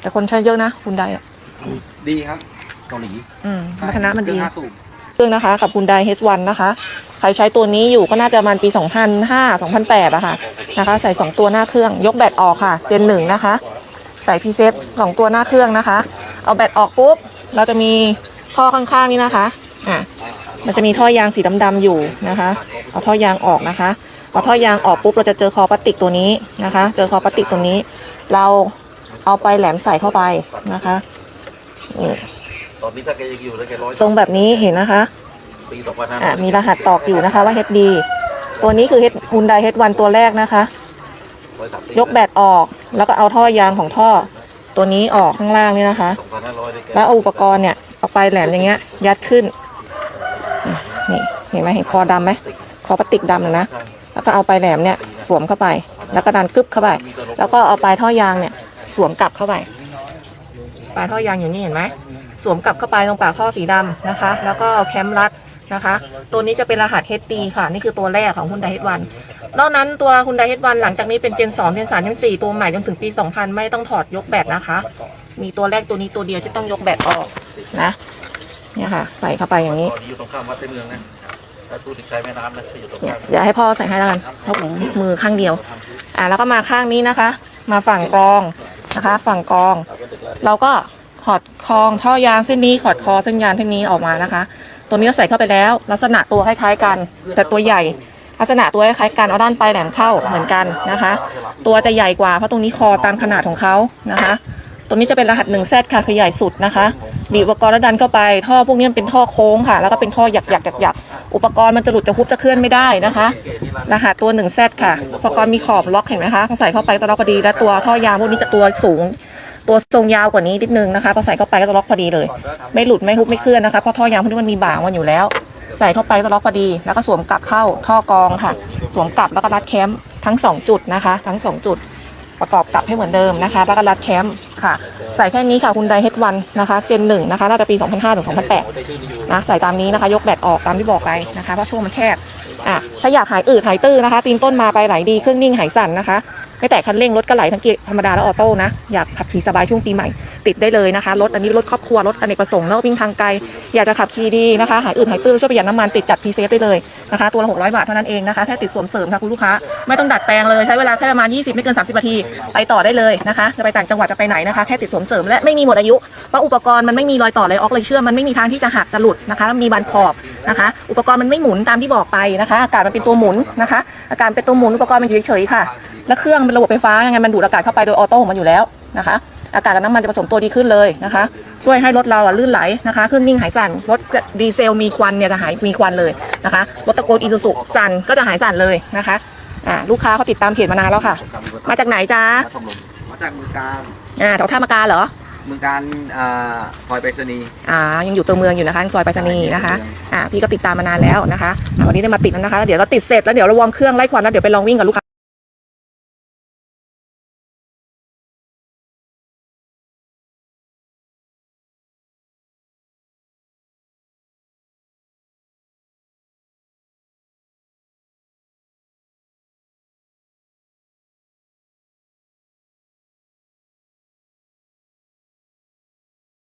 แต่คนใช้เยอะนะคุณไดอะดีครับเกาหลีอืมพัฒนามันดีเครื่องห้าสูบเครื่องนะคะกับคุณได H1 นะคะ ใครใช้ตัวนี้อยู่ก็น่าจะประมาณปี 2005 2008อะค่ะนะคะ ใส่ 2 ตัวหน้าเครื่อง ยกแบตออกค่ะ เจนหนึ่งนะคะ ใส่พีเซฟสองตัวหน้าเครื่องนะคะ เอาแบตออกปุ๊บ เราจะมีท่อข้างๆนี้นะคะอะมันจะมีท่อยางสีดำๆอยู่นะคะ เอาท่อยางออกนะคะเอาท่อยางออกปุ๊บเราจะเจอคอพลาสติกตัวนี้นะคะ เจอคอพลาสติกตัวนี้ เรา เอาไปแหลมใส่เข้าไปนะคะนี่ตอนนี้ถ้าแกยังอยู่แล้วแกร้อยทรงแบบนี้เห็นนะคะปีต่อวันนะอะมีรหัสตอกอยู่นะคะว่า HD ตัวนี้คือ H- Hyundai H1 ตัวแรกนะคะร้อยสามปียกแบตออกแล้วก็เอาท่อยางของท่อ ตัวนี้ออกข้างล่างนี่นะคะ สองพันห้าร้อยได้แกแล้วเอาอุปกรณ์เนี่ยเอาไปแหลมอย่างเงี้ย ยัดขึ้นนี่เห็นไหมเห็นคอดำไหมคอพลาสติกดำเลยนะแล้วก็เอาไปแหลมเนี่ยสวมเข้าไป แล้วก็ดันกึบเข้าไป แล้วก็เอาปลายท่อยางเนี่ยส วมกลับเข้าไป ปลายท่อยางอยู่นี่เห็นไหมสวมกลับเข้าไปตรงปากท่อสีดำนะคะ แล้วก็เอาแคมรัดนะคะ ตัวนี้จะเป็นรหัส HD ค่ะ นี่คือตัวแรกของ Hyundai H1 นอกนั้นตัว Hyundai H1 หลังจากนี้เป็น Gen 2 Gen 3 Gen 4ตัวใหม่จนถึงปี 2000 ไม่ต้องถอดยกแบตนะคะ มีตัวแรกตัวนี้ตัวเดียวที่ต้องยกแบตออกนะเนี่ยค่ะ ใส่เข้าไปอย่างนี้ตอนนี้อยู่ตรงข้ามวัดในเมืองนะถ้าพูดถึงชายแม่น้ำนะที่อยู่ตรงเนี่ยข้ามเดี๋ยวให้พ่อใส่ให้แล้วกันเพราะผมมือข้างเดียว อ่าแล้วก็มาข้างนี้นะคะ มาฝั่งกรอง นะคะ ฝั่งกอง เราก็ถอดคองท่อยางเส้นนี้ขอดคอเส้นยางเส้นนี้ออกมานะคะ ตัวนี้เราใส่เข้าไปแล้ว ลักษณะตัวคล้ายๆกัน แต่ตัวใหญ่ ลักษณะตัวคล้ายๆกันเอาด้านปลายแหลมเข้าเหมือนกันนะคะ ตัวจะใหญ่กว่าเพราะตรงนี้คอตามขนาดของเขานะคะ ตัวนี้จะเป็นรหัส1 z ค่ะคือใหญ่สุดนะคะบีบอุปกรณ์แล้วดันเข้าไป ท่อพวกนี้มันเป็นท่อโค้งค่ะ แล้วก็เป็นท่อหยักหยักหยักหยักๆ อุปกรณ์มันจะหลุดจะคุบจะเคลื่อนไม่ได้นะคะ รหัสตัว1 z ค่ะ อุปกรณ์มีขอบล็อกเห็นไหมคะพอใส่เข้าไปก็ล็อกพอดี และตัวท่อยางพวกนี้จะตัวสูง ตัวทรงยาวกว่านี้นิดนึงนะคะพอใส่เข้าไปก็จะล็อกพอดีเลย ไม่หลุดไม่ฮุบไม่เคลื่อนนะคะเพราะท่อยางพวกนี้มันมีบ่างมันอยู่แล้ว ใส่เข้าไปก็ล็อกพอดี แล้วก็สวมกลับเข้าท่อกรองค่ะ สวมกลับแล้วก็รัดแคมทั้งสองจุดนะคะ ทั้งสองจุด ประกอบกลับให้เหมือนเดิมนะคะแล้วก็รัดแคมค่ะ ใส่แค่นี้ค่ะคุณไดเฮดวันนะคะ เจนหนึ่งนะคะ น่าจะปี 2005ถึง2008 นะ ใส่ตามนี้นะคะ ยกแบตออกตามที่บอกไปนะคะ เพราะช่วงมันแคบอะถ้าอยากหายอืดหายตื้อนะคะ ตีนต้นมาไปไหลดี เครื่องนิ่งหายสั่นนะคะ ไม่แตะคันเร่งรถก็ไหลทั้งเกียร์ธรรมดาและออโต้นะ อยากขับขี่สบายช่วงปีใหม่ ติดได้เลยนะคะ รถอันนี้รถครอบครัวรถอเนกประสงค์เนอะวิ่งทางไกล อยากจะขับขี่ดีนะคะ หายอืดหายตื้อช่วยประหยัดน้ำมันติดจัดพีเซฟได้เลยนะคะ ตัวละ600 บาทเท่านั้นเองนะคะ แค่ติดสวมเสริมค่ะคุณลูกค้า ไม่ต้องดัดแปลงเลยใช้เวลาแค่ประมาณ 20 ไม่เกิน 30นาที ไปต่อได้เลยนะคะ จะไปต่างจังหวัดจะไปไหนนะคะ แค่ติดสวมเสริมและไม่มีหมดอายุ เพราะอุปกรณ์มันไม่มีรอยต่อเลยออกเลยเชื่อมมันไม่มีทางที่จะหักจะหลุดนะคะ มีบานขอบนะคะ อุปกรณ์มันไม่หมุนตามที่บอกไปนะคะ อากาศมันเป็นตัวหมุนนะคะ อากาศเป็นตัวหมุนอุปกรณ์มันอยู่เฉยๆค่ะ แล้วเครื่องเป็นระบบไฟฟ้ายังไงมันดูดอากาศเข้าไปโดยออโต้ของมันอยู่แล้วนะคะ อากาศกับน้ำมันจะผสมตัวดีขึ้นเลยนะคะ ช่วยให้รถเราอะลื่นไหลนะคะเครื่องนิ่งหายสั่นรถดีเซลมีควันเนี่ยจะหายมีควันเลยนะคะรถตะโกนอีซูซุสั่นก็จะหายสั่นเลยนะคะอ่าลูกค้าเขาติดตามเพจมานานแล้วค่ะ มาจากไหนจ๊ะมาจากเมืองการอ่าแถวท่ามากาเหรอเมืองการอ่าซอยไปรษณีย์อ่ายังอยู่ตัวเมืองอยู่นะคะซอยไปรษณีย์นะคะอ่าพี่ก็ติดตามมานานแล้วนะคะอ่าวันนี้ได้มาติดแล้วนะคะแล้วเดี๋ยวเราติดเสร็จแล้วเดี๋ยวเราวอร์มเครื่องไล่ควันแล้วเดี๋ยวไปลองวิ่งกับลูกค้า